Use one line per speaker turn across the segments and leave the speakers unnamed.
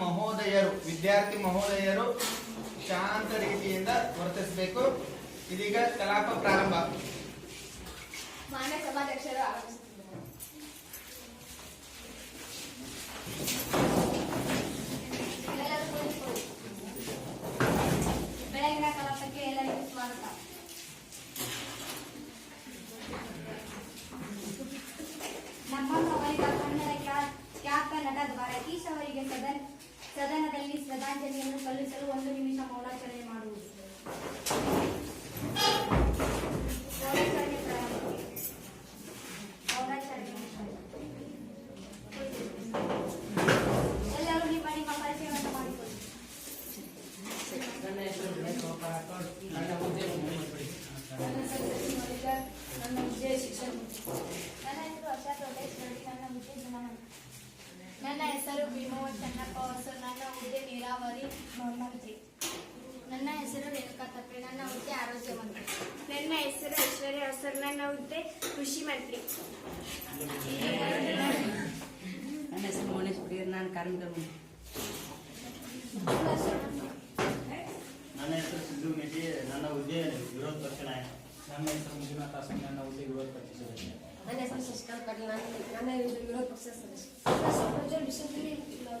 ಮಹೋದಯರು ವಿದ್ಯಾರ್ಥಿ ಮಹೋದಯರು ಶಾಂತ ರೀತಿಯಿಂದ ವರ್ತಿಸಬೇಕು. ಇದೀಗ ಕಲಾಪ ಪ್ರಾರಂಭ.
ಮಾನ್ಯ ಸಭಾಧ್ಯಕ್ಷರು ಆರಂಭಿಸುತ್ತಿದ್ದಾರೆ ಎಲ್ಲರೂ ಕುಳಿತುಕೊಳ್ಳಿ. ಬೆಳಗಿನ ಕಲಾಪಕ್ಕೆ ಎಲ್ಲರಿಗೂ ಸ್ವಾಗತ ನಮ್ಮ ಅವರಿಗ ಕನ್ನಡ ಖ್ಯಾ- ಖ್ಯಾತ ನಟ ಭಾರತೀಶ್ ಅವರಿಗೆ ಸದನ ಸದನದಲ್ಲಿ ಶ್ರದ್ಧಾಂಜಲಿಯನ್ನು ಸಲ್ಲಿಸಲು ಒಂದು ನಿಮಿಷ ಮೌನಾಚರಣೆ ಮಾಡುವುದು ಮೌನಾಚರಣೆ ಪ್ರಾರಂಭ. ಮೌನಾಚರಣೆ ಎಲ್ಲರೂ ನಿಮ್ಮ ನಿಮ್ಮ ಪರಿಚಯವನ್ನು ಮಾಡಿಕೊಳ್ಳಿ
ನನ್ನ ಹೆಸರು ವಿನಯ್ ಗೋಪಾಲ್ ರಾಠೋಡ್. ನನ್ನ ಹುದ್ದೆ ಮುಖ್ಯಮಂತ್ರಿ.
ನನ್ನ ಹೆಸರು ಸಚಿನ್ ಮಲ್ಲಿಕರ್ ನನ್ನ ಹುದ್ದೆ ಶಿಕ್ಷಣ ನನ್ನ ಹೆಸರು ಅಶಾ ಪ್ರದೇಶ್ ರೆಡ್ಡಿ ನನ್ನ ಹುದ್ದೆ ಜನಮಂತ್ರಿ ನನ್ನ ಹೆಸರು ಭೀಮವ ಚೆನ್ನಪ್ಪ ಹೊಸೂರು ನನ್ನ ನೀರಾವರಿ ಮಂತ್ರಿ ನನ್ನ ಹೆಸರು ರೇಣುಕಾ ತಪ್ಪೆ ನನ್ನ ಹುದ್ದೆ ಆರೋಗ್ಯ ಮಂತ್ರಿ. ನನ್ನ ಹೆಸರು ಐಶ್ವರ್ಯ ಹೊಸೂರು ನನ್ನ ಹುದ್ದೆ ಕೃಷಿ ಮಂತ್ರಿ.
ನನ್ನ ಹೆಸರು ಮೋನೇಶ್ ಹುಡುಗಿಯರ್ ನಾನು ಕಾರ್ಮಿಕ ಮಂತ್ರಿ.
ನನ್ನ ಹೆಸರು ಸಿದ್ದು ಮೆಟ್ಟಿ ನನ್ನ ಹುದ್ದೆ ವಿರೋಧ ಪಕ್ಷ ನಾಯಕ.
ನನ್ನ ಹೆಸರು ಮಂಜುನಾಥ ಹಾಸನ್ ನನ್ನ ಹುದ್ದೆ ವಿರೋಧ ಪಕ್ಷ ಸದಸ್ಯ.
ನನ್ನ ಹೆಸರು ಶಶಿಕಾಂತ್ ಪಾಟೀಲ್ ನಾನು ನನ್ನ ವಿರೋಧ ಪಕ್ಷದ ಸದಸ್ಯ.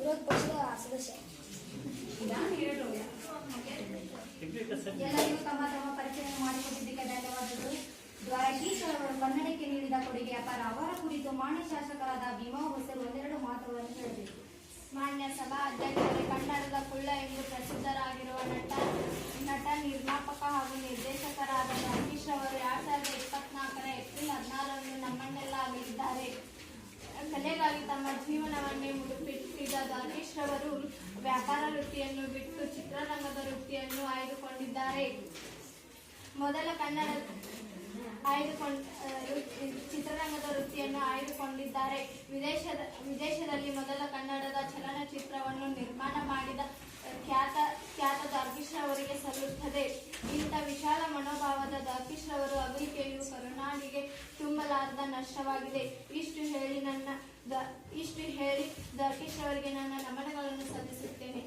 ವಿರೋಧ ಪಕ್ಷದ ಸದಸ್ಯ. ಎಲ್ಲರಿಗೂ ತಮ್ಮ ತಮ್ಮ ಪರಿಚಯ ಮಾಡಿಕೊಟ್ಟಿದ್ದಕ್ಕೆ ಧನ್ಯವಾದಗಳು. ದ್ವಾರಕೀಶ್ ಅವರು ಕನ್ನಡಕ್ಕೆ ನೀಡಿದ ಕೊಡುಗೆ ಅಪಾರ ಅವರ ಕುರಿತು ಮಾನ್ಯ ಶಾಸಕರಾದ ಭೀಮಾ ಹೊಸರು ಒಂದೆರಡು ಮಾತುಗಳನ್ನು ಹೇಳಬೇಕು. ಮಾನ್ಯ ಸಭಾ ಅಧ್ಯಕ್ಷರೇ ಕನ್ನಡದ ಕುಳ್ಳ ಎಂದು ಪ್ರಸಿದ್ಧರಾಗಿರುವ ನಟ ನಟ, ನಿರ್ಮಾಪಕ ಹಾಗೂ ನಿರ್ದೇಶಕರಾದ ದ್ವಾರಕೀಶ್ ಅವರು ಎರಡ್ ಸಾವಿರದ ಇಪ್ಪತ್ನಾಲ್ಕರ ಏಪ್ರಿಲ್ ಹದಿನಾರರಂದು ನಮ್ಮನ್ನೆಲ್ಲ ಆಗಿದ್ದಾರೆ ಕಲೆಗಾಗಿ ತಮ್ಮ ಜೀವನವನ್ನೇ ಮುಡುಪಿಟ್ಟಿದ್ದ ದಾನೇಶ್ ರವರು ವ್ಯಾಪಾರ ವೃತ್ತಿಯನ್ನು ಬಿಟ್ಟು ಚಿತ್ರರಂಗದ ವೃತ್ತಿಯನ್ನು ಆಯ್ದುಕೊಂಡಿದ್ದಾರೆ. ಮೊದಲ ಕನ್ನಡ ಆಯ್ದುಕೊಂಡ ಚಿತ್ರರಂಗದ ವೃತ್ತಿಯನ್ನು ಆಯ್ದುಕೊಂಡಿದ್ದಾರೆ. ವಿದೇಶದ, ವಿದೇಶದಲ್ಲಿ ಮೊದಲ ಕನ್ನಡದ ಚಲನಚಿತ್ರವನ್ನು ನಿರ್ಮಾಣ ಮಾಡಿದ ಖ್ಯಾತ ಖ್ಯಾತ ದಾರ್ಕಿಶ್ ಅವರಿಗೆ ಸಲ್ಲುತ್ತದೆ. ಇಂಥ ವಿಶಾಲ ಮನೋಭಾವದ ದಾರ್ಕಿಶ್ ರವರು ಅಗಲಿಕೆಯು ಕರುನಾಡಿಗೆ ತುಂಬಲಾರದ ನಷ್ಟವಾಗಿದೆ. ಇಷ್ಟು ಹೇಳಿ ನನ್ನ ದ- ಇಷ್ಟು ಹೇಳಿ ದಾರ್ಕಿಶ್ ಅವರಿಗೆ ನನ್ನ ನಮನಗಳನ್ನು ಸಲ್ಲಿಸುತ್ತೇನೆ.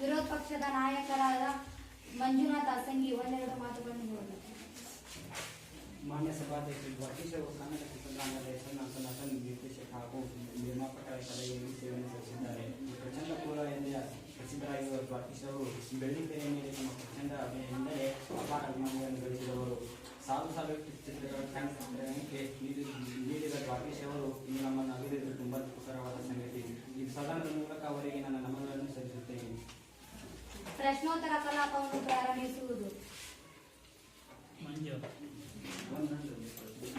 ವಿರೋಧ ಪಕ್ಷದ ನಾಯಕರಾದ ಮಂಜುನಾಥ್ ಅಸಂಗಿ ಒಂದೆರಡು ಮಾತುಗಳನ್ನು ಹೇಳಬೇಕು
ಮಾನ್ಯ ಸಭಾಧ್ಯಕ್ಷರು ದ್ವಾರಕೀಶ್ ಅವರು ಕನ್ನಡ ಚಿತ್ರರಂಗದ ಹೆಸರನ್ನು ನಟ ನಿರ್ದೇಶಕ ಹಾಗೂ ನಿರ್ಮಾಪಕರ ಕಲೆಯಲ್ಲಿ ಸಲ್ಲಿಸಿದ್ದಾರೆ. ಪ್ರಚಂಡ ಪೂರ್ವ ಎಂದೇ ಪ್ರಸಿದ್ಧರಾಗಿರುವ ದ್ವಾರಕೀಶ್ ಅವರು ಬೆಳ್ಳಿತೆರೆಯ ಮೇಲೆ ತಮ್ಮ ಪ್ರಚಂಡ ಅಭಿನಯದಿಂದಲೇ ಅಪಾರ ಅಭಿಮಾನಿಗಳನ್ನು ಗಳಿಸಿದವರು. ಸಾವಿರ ಸಾವಿರ ಚಿತ್ರಗಳ ಖ್ಯಾತಿಗೆ ನೀಡಿ- ದ್ವಾರಕೀಶ್ ಅವರು ಇಂದು ನಮ್ಮನ್ನು ಅಗಲಿದ್ದು ತುಂಬಾ ದುಃಖಕರವಾದ ಸಂಗತಿ. ಈ ಸದನದ ಮೂಲಕ ಅವರಿಗೆ ನನ್ನ ನಮನಗಳನ್ನು ಸಲ್ಲಿಸುತ್ತೇನೆ.
ಪ್ರಶ್ನೋತ್ತರ ಕಲಾಪವನ್ನು ಪ್ರಾರಂಭಿಸುವುದು.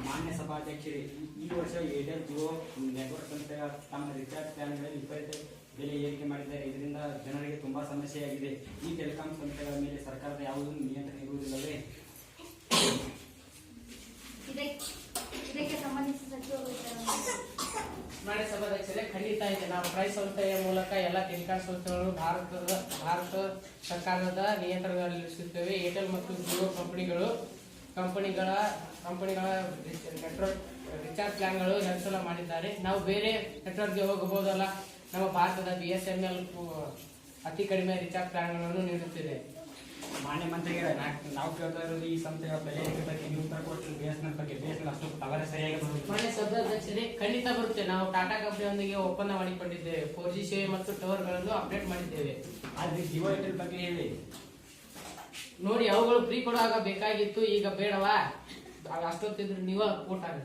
ಮಾನ್ಯ ಸಭಾಧ್ಯಕ್ಷರೇ ಈ- ಈ ವರ್ಷ ಏರ್ಟೆಲ್ ಜಿಯೋ ನೆಟ್ವರ್ಕ್ ಸಂಸ್ಥೆಯ ತಮ್ಮ ರಿಚಾರ್ಜ್ ಪ್ಲಾನ್ಗಳಲ್ಲಿ ವಿಪರೀತ ಬೆಲೆ ಏರಿಕೆ ಮಾಡಿದ್ದಾರೆ. ಇದರಿಂದ ಜನರಿಗೆ ತುಂಬಾ ಸಮಸ್ಯೆಯಾಗಿದೆ. ಈ ಟೆಲಿಕಾಂ ಸಂಸ್ಥೆಗಳ ಮೇಲೆ ಸರ್ಕಾರದ ಯಾವುದೂ ನಿಯಂತ್ರಣ ಇರುವುದಿಲ್ಲವೇ
ಇದಕ್ಕೆ ಇದಕ್ಕೆ ಸಂಬಂಧಿಸಿದ ಸಚಿವರು ಉತ್ತರವನ್ನು
ಮಾನ್ಯ ಸಭಾಧ್ಯಕ್ಷರೇ ಖಂಡಿತ ಇದೆ ಸಂಸ್ಥೆಯ ಮೂಲಕ ಎಲ್ಲ ಟೆಲಿಕಾಂ ಸಂಸ್ಥೆಗಳು ಭಾರತದ, ಭಾರತ ಸರ್ಕಾರದ ನಿಯಂತ್ರಣದಲ್ಲಿರಿಸುತ್ತೇವೆ ಏರ್ಟೆಲ್ ಮತ್ತು ಜಿಯೋ ಕಂಪನಿಗಳು, ಕಂಪನಿಗಳ ಕಂಪನಿಗಳ ನೆಟ್ವರ್ಕ್, ರಿಚಾರ್ಜ್ ಪ್ಲಾನ್ಗಳು ಹೆಚ್ಚಳ ಮಾಡಿದ್ದಾರೆ. ನಾವು ಬೇರೆ ನೆಟ್ವರ್ಕ್ಗೆ ಹೋಗಬಹುದಲ್ಲ? ನಮ್ಮ ಭಾರತದ ಬಿ ಎಸ್ ಎನ್ ಎಲ್ ಅತಿ ಕಡಿಮೆ ರಿಚಾರ್ಜ್ ಪ್ಲಾನ್ಗಳನ್ನು ನೀಡುತ್ತಿದೆ.
ಮಾನ್ಯ ಮಂತ್ರಿಗಳೇ ನಾವು ಕೇಳ್ತಾ ಇರೋದು ಈ ಸಂಸ್ಥೆಗಳ ಬೆಲೆ ಬಗ್ಗೆ ನೀವು ಉತ್ತರ ಕೊಟ್ಟರು ಬಿ ಬಗ್ಗೆ ಬಿಎಸ್ಎನ್ಎಲ್ ಎಸ್ ಅಷ್ಟು ಅವರೇ ಸರಿಯಾಗಿ ಬರುತ್ತೆ.
ಮಾನ್ಯ ಸಭಾಧ್ಯಕ್ಷರೇ ಖಂಡಿತ ಬರುತ್ತೆ. ನಾವು ಟಾಟಾ ಕಂಪನಿಯೊಂದಿಗೆ ಒಪ್ಪಂದ ಮಾಡಿಕೊಂಡಿದ್ದೇವೆ ಫೋರ್ ಜಿ ಸೇವೆ ಮತ್ತು ಟವರ್ಗಳನ್ನು ಅಪ್ಡೇಟ್ ಮಾಡಿದ್ದೇವೆ.
ಆದರೆ ಜಿಯೋ ಏರ್ಟೆಲ್ ಬಗ್ಗೆ ಹೇಳಿ.
ನೋಡಿ ಅವುಗಳು ಫ್ರೀ ಕೊಡುವಾಗ ಬೇಕಾಗಿತ್ತು ಈಗ ಬೇಡವಾ? ಆಗ ಅಷ್ಟೊತ್ತಿದ್ರು ನೀವ ಕೊಟ್ಟಾಗ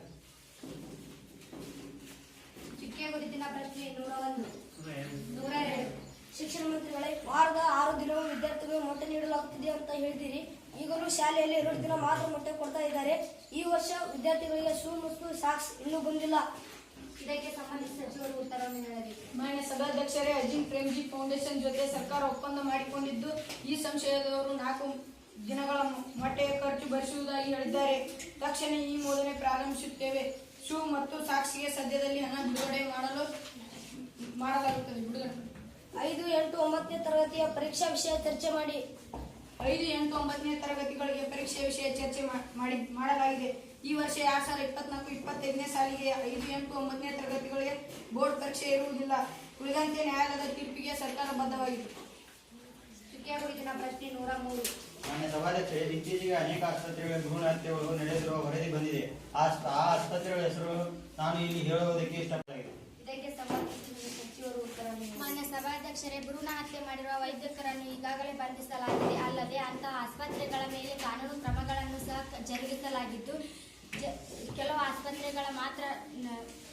ಚುಕ್ಕೆ ಗುರುತಿನ ಪ್ರಶ್ನೆ ನೂರ ಒಂದು. ನೂರ ಎರಡು
ಶಿಕ್ಷಣ ಮಂತ್ರಿಗಳೇ ವಾರದ ಆರು ದಿನ ವಿದ್ಯಾರ್ಥಿಗಳು ನೀಡಲಾಗುತ್ತಿದೆ ಅಂತ ಹೇಳಿದಿರಿ. ಈಗಲೂ ಶಾಲೆಯಲ್ಲಿ ಎರಡು ದಿನ ಮಾತ್ರ ಮೊಟ್ಟೆ ಕೊಡ್ತಾ ಇದ್ದಾರೆ. ಈ ವರ್ಷ ವಿದ್ಯಾರ್ಥಿಗಳಿಗೆ ಶೂ ಮತ್ತು ಸಾಕ್ಸ್ ಇನ್ನೂ ಬಂದಿಲ್ಲ.
ಇದಕ್ಕೆ ಸಂಬಂಧಿಸಿದ ಸಚಿವರು ಹೇಳಬೇಕು
ಮಾನ್ಯ ಸಭಾಧ್ಯಕ್ಷರೇ ಅಜಿನ್ ಪ್ರೇಮ್ಜಿ ಫೌಂಡೇಶನ್ ಜೊತೆ ಸರ್ಕಾರ ಒಪ್ಪಂದ ಮಾಡಿಕೊಂಡಿದ್ದು ಈ ಸಂಶಯದವರು ನಾಲ್ಕು ದಿನಗಳ ಮೊಟ್ಟೆಯ ಖರ್ಚು ಭರಿಸುವುದಾಗಿ ಹೇಳಿದ್ದಾರೆ. ತಕ್ಷಣ ಈ ಮೋದನೆ ಪ್ರಾರಂಭಿಸುತ್ತೇವೆ. ಶೂ ಮತ್ತು ಸಾಕ್ಷಿಗೆ ಸದ್ಯದಲ್ಲಿ ಹಣ ಬಿಡುಗಡೆ ಮಾಡಲು ಮಾಡಲಾಗುತ್ತದೆ. ಬಿಡುಗಡೆ.
ಐದು ಎಂಟು ಒಂಬತ್ತನೇ ತರಗತಿಯ ಪರೀಕ್ಷಾ ವಿಷಯ ಚರ್ಚೆ ಮಾಡಿ.
ಐದು ಎಂಟು ಒಂಬತ್ತನೇ ತರಗತಿಗಳಿಗೆ ಪರೀಕ್ಷೆ ವಿಷಯ ಚರ್ಚೆ ಮಾಡಿ, ಮಾಡಲಾಗಿದೆ. ಈ ವರ್ಷ ಎರಡ್ ಸಾವಿರದ ಇಪ್ಪತ್ನಾಲ್ಕು, ಇಪ್ಪತ್ತೈದನೇ ಸಾಲಿಗೆ ಐದು, ಎಂಟು, ಒಂಬತ್ತನೇ ತರಗತಿಗಳಿಗೆ ಬೋರ್ಡ್ ಪರೀಕ್ಷೆ ಇರುವುದಿಲ್ಲ. ಉಳಿದಂತೆ ನ್ಯಾಯಾಲಯದ ತೀರ್ಪಿಗೆ ಸರ್ಕಾರ ಬದ್ಧವಾಗಿದೆ.
ಪ್ರಶ್ನೆ ನೂರ ಮೂರು.
ಇತ್ತೀಚೆಗೆ ಅನೇಕ ಆಸ್ಪತ್ರೆಗಳ ಭ್ರೂಣ ಹತ್ಯೆಗಳು ನಡೆದಿರುವ ವರದಿ ಬಂದಿದೆ. ಆ ಆಸ್ಪತ್ರೆಗಳ ಹೆಸರು ನಾನು ಇಲ್ಲಿ ಹೇಳುವುದಕ್ಕೆ ಇಷ್ಟಪಟ್ಟಿದೆ
ಇದಕ್ಕೆ ಸಂಬಂಧಿಸಿದ ಸಚಿವರು ಉತ್ತರ ನೀಡಿ.
ಮಾನ್ಯ ಸಭಾಧ್ಯಕ್ಷರೇ ಭ್ರೂಣ ಹತ್ಯೆ ಮಾಡಿರುವ ವೈದ್ಯಕರನ್ನು ಈಗಾಗಲೇ ಬಂಧಿಸಲಾಗಿದೆ. ಅಲ್ಲದೆ ಅಂತಹ ಆಸ್ಪತ್ರೆಗಳ ಮೇಲೆ ಕಾನೂನು ಕ್ರಮಗಳನ್ನು ಸಹ ಜರುಗಿಸಲಾಗಿದ್ದು ಕೆಲವು ಆಸ್ಪತ್ರೆಗಳ ಮಾತ್ರ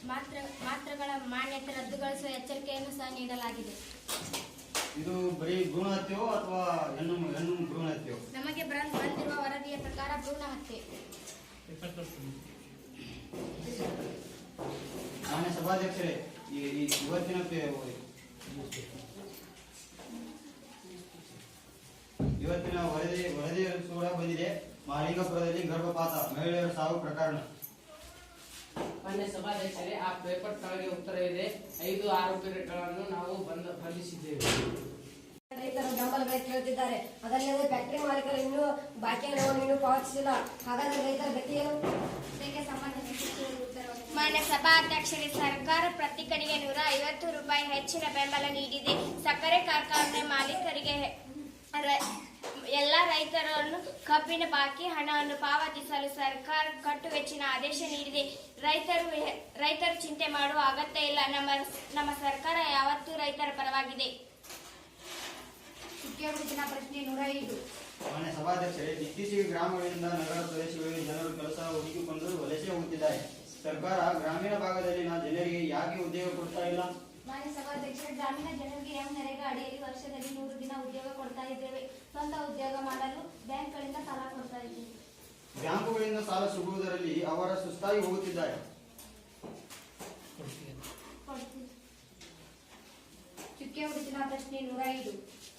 ಮಾತ್ರ ಮಾತ್ರಗಳ ಮಾನ್ಯತೆ ರದ್ದುಗೊಳಿಸುವ ಎಚ್ಚರಿಕೆಯನ್ನು ಸಹ ನೀಡಲಾಗಿದೆ.
ಇದು ಬರೀ ಭ್ರೂಣ ಹತ್ಯೆಯೋ ಅಥವಾ ಹೆಣ್ಣು ಹೆಣ್ಣು ಭ್ರೂಣ ಹತ್ಯೆಯೋ?
ನಮಗೆ ಬಂದಿರುವ ವರದಿಯ ಪ್ರಕಾರ ಭ್ರೂಣ ಹತ್ಯೆ.
ಮಾನ್ಯ ಸಭಾಧ್ಯಕ್ಷರೇ ಈ ಇವತ್ತಿನ ಪೇ- ಇವತ್ತಿನ ವರದಿ ವರದಿ ಕೂಡ ಬಂದಿದೆ. ಮಾಲಿಂಗಪುರದಲ್ಲಿ ಗರ್ಭಪಾತ ಮಹಿಳೆಯರ ಸಾವು ಪ್ರಕರಣ.
ಮಾನ್ಯ ಸಭಾಧ್ಯಕ್ಷರೇ ಆ ಪೇಪರ್ ಕೆಳಗೆ ಉತ್ತರ ಇದೆ ಐದು ಆರೋಪಿಗಳನ್ನು ನಾವು ಬಂದ ಬಂಧಿಸಿದ್ದೇವೆ.
ರೈತರು ಬೆಂಬಲ ಬೆಲೆ ಕೇಳುತ್ತಿದ್ದಾರೆ ಅದಲ್ಲದೆ ಫ್ಯಾಕ್ಟರಿ ಮಾಲೀಕರು ಇನ್ನೂ ಬಾಕಿ ಹಣವನ್ನು ಇನ್ನೂ ಪಾವತಿಸಿಲ್ಲ. ಹಾಗಾದ್ರೆ ರೈತರ ಗತಿ ಏನು?
ಸಂಬಂಧಿಸಿದ.
ಮಾನ್ಯ ಸಭಾಧ್ಯಕ್ಷರೇ ಸರ್ಕಾರ ಪ್ರತಿ ಕಡೆಗೆ ನೂರ ಐವತ್ತು ರೂಪಾಯಿ ಹೆಚ್ಚಿನ ಬೆಂಬಲ ನೀಡಿದೆ. ಸಕ್ಕರೆ ಕಾರ್ಖಾನೆ ಮಾಲೀಕರಿಗೆ ಎಲ್ಲ ರೈತರನ್ನು ಕಬ್ಬಿನ ಬಾಕಿ ಹಣವನ್ನು ಪಾವತಿಸಲು ಸರ್ಕಾರ ಕಟ್ಟುವೆಚ್ಚಿನ ಆದೇಶ ನೀಡಿದೆ. ರೈತರು ಹೆ- ರೈತರು ಚಿಂತೆ ಮಾಡುವ ಅಗತ್ಯ ಇಲ್ಲ. ನಮ್ಮ ನಮ್ಮ ಸರ್ಕಾರ ಯಾವತ್ತೂ ರೈತರ ಪರವಾಗಿದೆ.
ಪ್ರಶ್ನೆ ನೂರ ಐದು.
ಮಾನ್ಯ ಸಭಾಧ್ಯಕ್ಷರೇ ಇತ್ತೀಚೆಗೆ ಗ್ರಾಮಗಳಿಂದ ನಗರ ಪ್ರದೇಶಗಳಿಗೆ ಜನರು ಕೆಲಸ ಹುಡುಕಿಕೊಂಡು ವಲಸೆ ಹೋಗುತ್ತಿದ್ದಾರೆ. ಸರ್ಕಾರ ಗ್ರಾಮೀಣ ಭಾಗದಲ್ಲಿನ ಜನರಿಗೆ ಯಾಕೆ ಉದ್ಯೋಗ ಕೊಡ್ತಾ ಇಲ್ಲ?
ಮಾನ್ಯ ಸಭಾಧ್ಯಕ್ಷ ಗ್ರಾಮೀಣ ಜನರಿಗೆ ಎಂ ನರೇಗಾ ಅಡಿಯಲ್ಲಿ ವರ್ಷದಲ್ಲಿ ನೂರು ದಿನ ಉದ್ಯೋಗ ಕೊಡ್ತಾ ಇದ್ದೇವೆ. ಸ್ವಂತ ಉದ್ಯೋಗ ಮಾಡಲು ಬ್ಯಾಂಕ್ಗಳಿಂದ ಸಾಲ ಕೊಡ್ತಾ ಇದ್ದೇವೆ.
ಬ್ಯಾಂಕುಗಳಿಂದ ಸಾಲ ಸಿಗುವುದರಲ್ಲಿ ಅವರ ಸುಸ್ತಾಗಿ ಹೋಗುತ್ತಿದ್ದಾರೆ.
ಚುಕ್ಕೆ ಗುರುತಿನ ಪ್ರಶ್ನೆ ನೂರ ಐದು.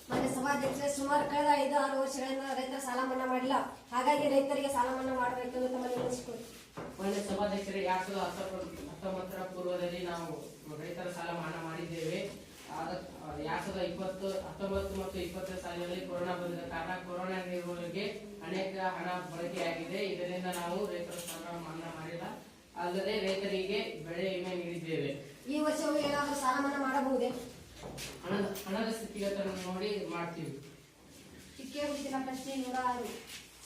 ಮಾನ್ಯ ಸಭಾಧ್ಯಕ್ಷ ಸುಮಾರು ಕಳೆದ ಐದು ಆರು ವರ್ಷಗಳಿಂದ ರೈತರ ಸಾಲ ಮನ್ನಾ ಮಾಡಿಲ್ಲ. ಹಾಗಾಗಿ ರೈತರಿಗೆ ಸಾಲ ಮನ್ನಾ ಮಾಡಬೇಕೆಂದು ತಮ್ಮಲ್ಲಿ ವಿನಂತಿಸಿಕೊಳ್ಳಿ
ಮಾನ್ಯ ಸಭಾಧ್ಯಕ್ಷರೇ ಎರಡ್ ಸಾವಿರದ ಹತ್ತೊಂಬತ್ತು ಹತ್ತೊಂಬತ್ತರ ಪೂರ್ವದಲ್ಲಿ ನಾವು ರೈತರ ಸಾಲ ಮನ್ನಾ ಮಾಡಿದ್ದೇವೆ. ಎರಡ್ ಸಾವಿರದ ಇಪ್ಪತ್ತು ಹತ್ತೊಂಬತ್ತು ಮತ್ತು ಇಪ್ಪತ್ತರ ಸಾಲಿನಲ್ಲಿ ಕೊರೋನಾ ಬಂದ ಕಾರಣ ಕೊರೋನಾ ನಿರ್ವಹಣೆಗೆ ಅನೇಕ ಹಣ ಬಳಕೆಯಾಗಿದೆ. ಇದರಿಂದ ನಾವು ರೈತರ ಸಾಲ ಮನ್ನಾ ಮಾಡಿಲ್ಲ. ಅಲ್ಲದೆ ರೈತರಿಗೆ ಬೆಳೆ ವಿಮೆ ನೀಡಿದ್ದೇವೆ.
ಈ ವರ್ಷವೂ ಏನಾದರೂ ಸಾಲ ಮನ್ನಾ ಮಾಡಬಹುದೇ?
ಹಣದ ಹಣದ ಸ್ಥಿತಿಗತನ ನೋಡಿ ಮಾಡ್ತೀವಿ.
ಸಿಕ್ಕೇ ಗುರುತಿನ ಪ್ರಶ್ನೆ ನೂರ ಆರು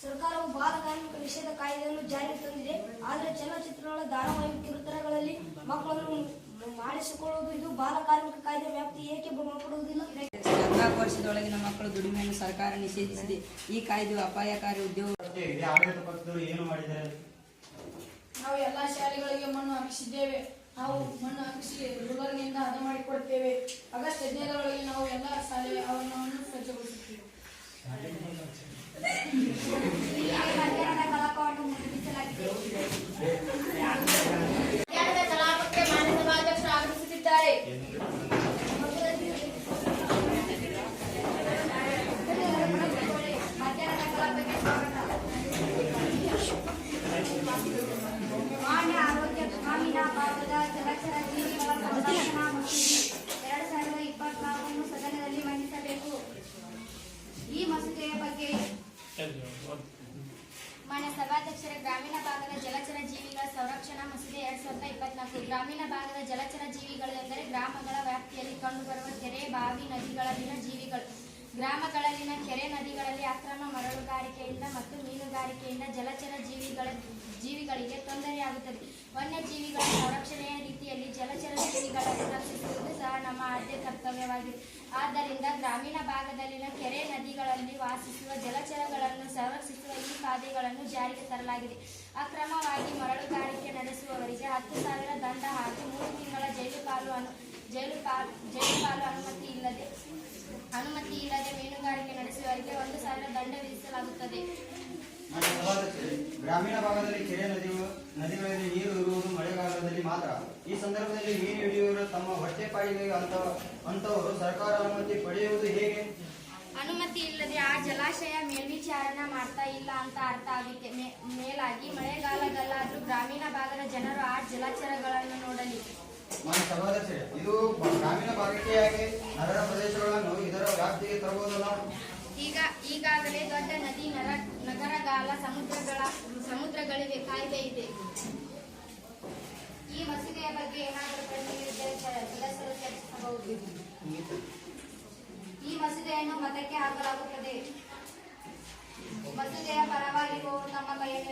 ಸರ್ಕಾರವು ಬಾಲ ಕಾರ್ಮಿಕ ನಿಷೇಧ ಕಾಯ್ದೆಯನ್ನು ಜಾರಿಗೆ ತಂದಿದೆ. ಆದರೆ ಚಲನಚಿತ್ರಗಳ ಧಾರಾವಾಹಿ ಕಿರುತರಗಳಲ್ಲಿ ಮಕ್ಕಳನ್ನು ಮಾಡಿಸಿಕೊಳ್ಳುವುದು ಇದು ಬಾಲ ಕಾರ್ಮಿಕ ಕಾಯ್ದೆ ವ್ಯಾಪ್ತಿ ಏಕೆ ಒಳಪಡುವುದಿಲ್ಲ
ಹದಿನಾಲ್ಕು ವರ್ಷದೊಳಗಿನ ಮಕ್ಕಳು ದುಡಿಮೆಯನ್ನು ಸರ್ಕಾರ ನಿಷೇಧಿಸಿದೆ. ಈ ಕಾಯ್ದೆಯು ಅಪಾಯಕಾರಿ ಉದ್ಯೋಗ.
ಏನು ಮಾಡಿದ್ದಾರೆ
ನಾವು ಎಲ್ಲ ಶಾಲೆಗಳಿಗೆ ಮಣ್ಣು ಹಾಕಿಸಿದ್ದೇವೆ. ನಾವು ಮಣ್ಣು ಹಾಕಿಸಿ ರೂಲರ್ನಿಂದ ಹದ ಮಾಡಿಕೊಡ್ತೇವೆ ಆಗಸ್ಟ್ ಹದಿನೈದರೊಳಗೆ ನಾವು ಎಲ್ಲಾ ಶಾಲೆ ಆವರಣವನ್ನು ಸ್ವಚ್ಛಗೊಳಿಸುತ್ತೇವೆ.
ಹೀಗೆ ಮಧ್ಯಾಹ್ನದ ಕಲಾಪವನ್ನು ಮುಗಿಸಲಾಗಿದೆ
ಮಧ್ಯಾಹ್ನದ ಕಲಾಪಕ್ಕೆ ಮಾನ್ಯ ಸಭಾಧ್ಯಕ್ಷರು ಆಗಮಿಸುತ್ತಿದ್ದಾರೆ
ಮಧ್ಯಾಹ್ನದ ಕಲಾಪಕ್ಕೆ ಸ್ವಾಗತ ಮಾನ್ಯ ಆರೋಗ್ಯ ಗ್ರಾಮೀಣ ಭಾಗದ ಜಲಚರ ಜೀವಿಗಳ ಸಂರಕ್ಷಣಾ ಮಸೂದೆ ಎರಡು ಸಾವಿರದ ಇಪ್ಪತ್ನಾಲ್ಕನ್ನು ಸದನದಲ್ಲಿ ಮಂಡಿಸಬೇಕು ಈ ಮಸೂದೆಯ ಬಗ್ಗೆ
ಮಾನ್ಯ ಸಭಾಧ್ಯಕ್ಷರ ಗ್ರಾಮೀಣ ಭಾಗದ ಜಲಚರ ಜೀವಿಗಳ ಸಂರಕ್ಷಣಾ ಮಸೂದೆ ಎರಡ್ ಸಾವಿರದ ಇಪ್ಪತ್ನಾಲ್ಕು. ಗ್ರಾಮೀಣ ಭಾಗದ ಜಲಚರ ಜೀವಿಗಳು ಎಂದರೆ ಗ್ರಾಮಗಳ ವ್ಯಾಪ್ತಿಯಲ್ಲಿ ಕಂಡುಬರುವ ಕೆರೆ, ಬಾವಿ, ನದಿಗಳಲ್ಲಿನ ಜೀವಿಗಳು. ಗ್ರಾಮಗಳಲ್ಲಿನ ಕೆರೆ ನದಿಗಳಲ್ಲಿ ಅಕ್ರಮ ಮರಳುಗಾರಿಕೆಯಿಂದ ಮತ್ತು ಮೀನುಗಾರಿಕೆಯಿಂದ ಜಲಚರ ಜೀವಿಗಳ ಜೀವಿಗಳಿಗೆ ತೊಂದರೆಯಾಗುತ್ತದೆ. ವನ್ಯಜೀವಿಗಳ ಸಂರಕ್ಷಣೆಯ ರೀತಿಯಲ್ಲಿ ಜಲಚರ ಜೀವಿಗಳ ನಮ್ಮ ಆದ್ಯ ಕರ್ತವ್ಯವಾಗಿದೆ ಆದ್ದರಿಂದ ಗ್ರಾಮೀಣ ಭಾಗದಲ್ಲಿನ ಕೆರೆ ನದಿಗಳಲ್ಲಿ ವಾಸಿಸುವ ಜಲಚರಗಳನ್ನು ಸಂರಕ್ಷಿಸುವ ಈ ಕಾಯ್ದೆಗಳನ್ನು ಜಾರಿಗೆ ತರಲಾಗಿದೆ. ಅಕ್ರಮವಾಗಿ ಮರಳುಗಾರಿಕೆ ನಡೆಸುವವರಿಗೆ ಹತ್ತು ಸಾವಿರ ದಂಡ ಹಾಗೂ ಮೂರು ತಿಂಗಳ ಜೈಲು ಪಾಲು ಅನು, ಜೈಲು ಪಾಲು ಜೈಲು ಪಾಲು ಅನುಮತಿ ಇಲ್ಲದೆ ಅನುಮತಿ ಇಲ್ಲದೆ ಮೀನುಗಾರಿಕೆ ನಡೆಸುವವರಿಗೆ ಒಂದು ಸಾವಿರ ದಂಡ ವಿಧಿಸಲಾಗುತ್ತದೆ.
ಗ್ರಾಮೀಣ ಭಾಗದಲ್ಲಿ ಕೆರೆ ನದಿಗಳು ನದಿಗಳಲ್ಲಿ ನೀರು ಇರುವುದು ಮಳೆಗಾಲದಲ್ಲಿ ಮಾತ್ರ ಈ ಸಂದರ್ಭದಲ್ಲಿ ಮೀನು ಹಿಡಿಯುವವರು ತಮ್ಮ ಹೊಟ್ಟೆಪಾಡಿಗೆ ಅಂತ ಅಂತವರು ಸರ್ಕಾರ ಅನುಮತಿ ಪಡೆಯುವುದು ಹೇಗೆ?
ಅನುಮತಿ ಇಲ್ಲದೆ ಆ ಜಲಾಶಯ ಮೇಲ್ವಿಚಾರಣೆ ಮಾಡ್ತಾ ಇಲ್ಲ ಅಂತ ಅರ್ಥ ಆಗುತ್ತೆ. ಮೇಲಾಗಿ ಮಳೆಗಾಲದಲ್ಲಾದ್ರೂ ಗ್ರಾಮೀಣ ಭಾಗದ ಜನರು ಆ ಜಲಚರಗಳನ್ನು ನೋಡಲಿ.
ಇದು ಗ್ರಾಮೀಣ ಭಾಗಕ್ಕೆ ಯಾಕೆ? ನಗರ ಪ್ರದೇಶಗಳನ್ನು ಇದರ ವ್ಯಾಪ್ತಿಗೆ ತರಬಹುದಲ್ಲ
ಈಗ ಈಗಾಗಲೇ ದೊಡ್ಡ ನದಿ ನರ ನಗರಗಾಲ ಸಮುದ್ರಗಳ ಸಮುದ್ರಗಳಿವೆ ಕಾಯ್ದೆ ಇದೆ.
ಈ
ಮಸೂದೆಯನ್ನು ಮತಕ್ಕೆ ಹಾಕಲಾಗುತ್ತದೆ. ಮಸೂದೆಯ ಪರವಾಗಿರುವವರು ತಮ್ಮ ಕೈಯನ್ನು